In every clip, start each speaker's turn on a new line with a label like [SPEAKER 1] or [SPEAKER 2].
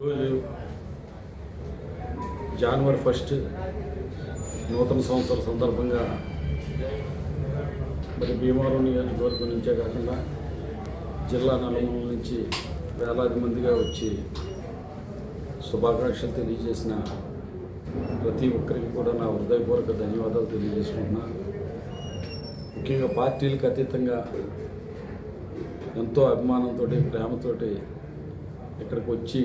[SPEAKER 1] ఈరోజు జనవరి ఫస్ట్ నూతన సంవత్సరం సందర్భంగా మరి భీమవరం నియోజకవర్గం నుంచే కాకుండా జిల్లా నలుమూల నుంచి వేలాది మందిగా వచ్చి శుభాకాంక్షలు తెలియజేసిన ప్రతి ఒక్కరికి కూడా నా హృదయపూర్వక ధన్యవాదాలు తెలియజేసుకుంటున్నా. ముఖ్యంగా పార్టీలకు అతీతంగా ఎంతో అభిమానంతో ప్రేమతోటి ఇక్కడికి వచ్చి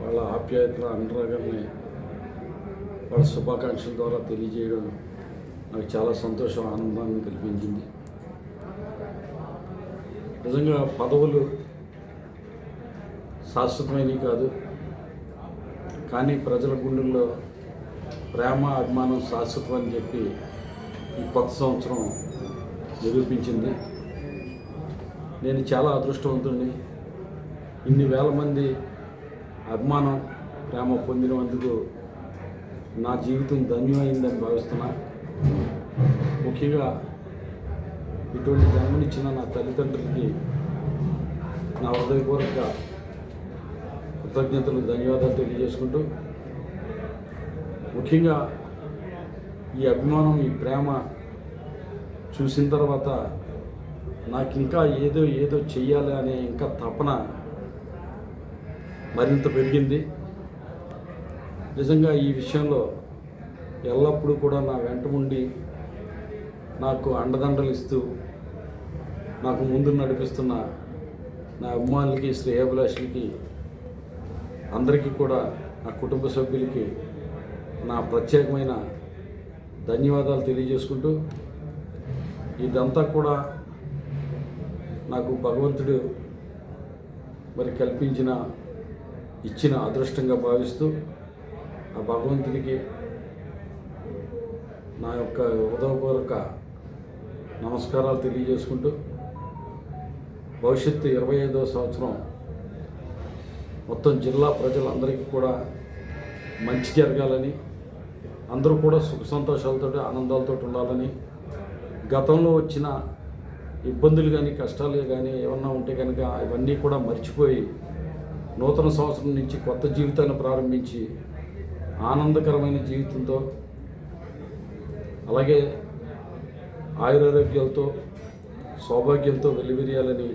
[SPEAKER 1] వాళ్ళ ఆప్యాయతల అనురాగాన్ని వాళ్ళ శుభాకాంక్షల ద్వారా తెలియజేయడం నాకు చాలా సంతోషం ఆనందాన్ని కల్పించింది నిజంగా పదవులు శాశ్వతమైనవి కాదు కానీ ప్రజల గుండెల్లో ప్రేమ అభిమానం శాశ్వతం అని చెప్పి ఈ కొత్త సంవత్సరం నిరూపించింది. నేను చాలా అదృష్టవంతుడిని. ఇన్ని వేల మంది అభిమానం ప్రేమ పొందినందుకు నా జీవితం ధన్యమైందని భావిస్తున్నా. ముఖ్యంగా ఇటువంటి జన్మనిచ్చిన నా తల్లిదండ్రులకి నా హృదయపూర్వక కృతజ్ఞతలు ధన్యవాదాలు తెలియజేసుకుంటూ ముఖ్యంగా ఈ అభిమానం ఈ ప్రేమ చూసిన తర్వాత నాకు ఇంకా ఏదో ఏదో చెయ్యాలి అనే ఇంకా తపన మరింత పెరిగింది. నిజంగా ఈ విషయంలో ఎల్లప్పుడూ కూడా నా వెంట ఉండి నాకు అండదండలు ఇస్తూ నాకు ముందు నడిపిస్తున్న నా అభిమానులకి శ్రేయాభిలాషులకి అందరికీ కూడా నా కుటుంబ సభ్యులకి నా ప్రత్యేకమైన ధన్యవాదాలు తెలియజేసుకుంటూ ఇదంతా కూడా నాకు భగవంతుడు మరి కల్పించిన ఇచ్చిన అదృష్టంగా భావిస్తూ ఆ భగవంతునికి నా యొక్క హృదయపూర్వక నమస్కారాలు తెలియజేసుకుంటూ భవిష్యత్తు ఇరవై ఐదవ సంవత్సరం మొత్తం జిల్లా ప్రజలందరికీ కూడా మంచి జరగాలని అందరూ కూడా సుఖ సంతోషాలతో ఆనందాలతో ఉండాలని గతంలో వచ్చిన ఇబ్బందులు కానీ కష్టాలు కానీ ఏమన్నా ఉంటే కనుక ఇవన్నీ కూడా మర్చిపోయి నూతన సంవత్సరం నుంచి కొత్త జీవితాన్ని ప్రారంభించి ఆనందకరమైన జీవితంతో అలాగే ఆయురారోగ్యాలతో సౌభాగ్యంతో వెల్లివిరియాలని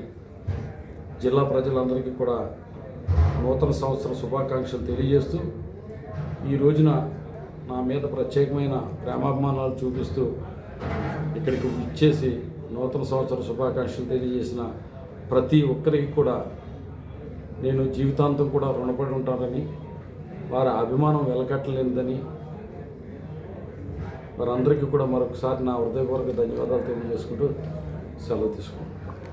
[SPEAKER 1] జిల్లా ప్రజలందరికీ కూడా నూతన సంవత్సర శుభాకాంక్షలు తెలియజేస్తూ ఈ రోజున నా మీద ప్రత్యేకమైన ప్రేమాభిమానాలు చూపిస్తూ ఇక్కడికి ఇచ్చేసి నూతన సంవత్సర శుభాకాంక్షలు తెలియజేసిన ప్రతి ఒక్కరికి కూడా నేను జీవితాంతం కూడా రుణపడి ఉంటానని వారి అభిమానం వెలకట్టలేనిదని వారందరికీ కూడా మరొకసారి నా హృదయపూర్వక ధన్యవాదాలు తెలియజేసుకుంటూ సెలవు తీసుకుంటాను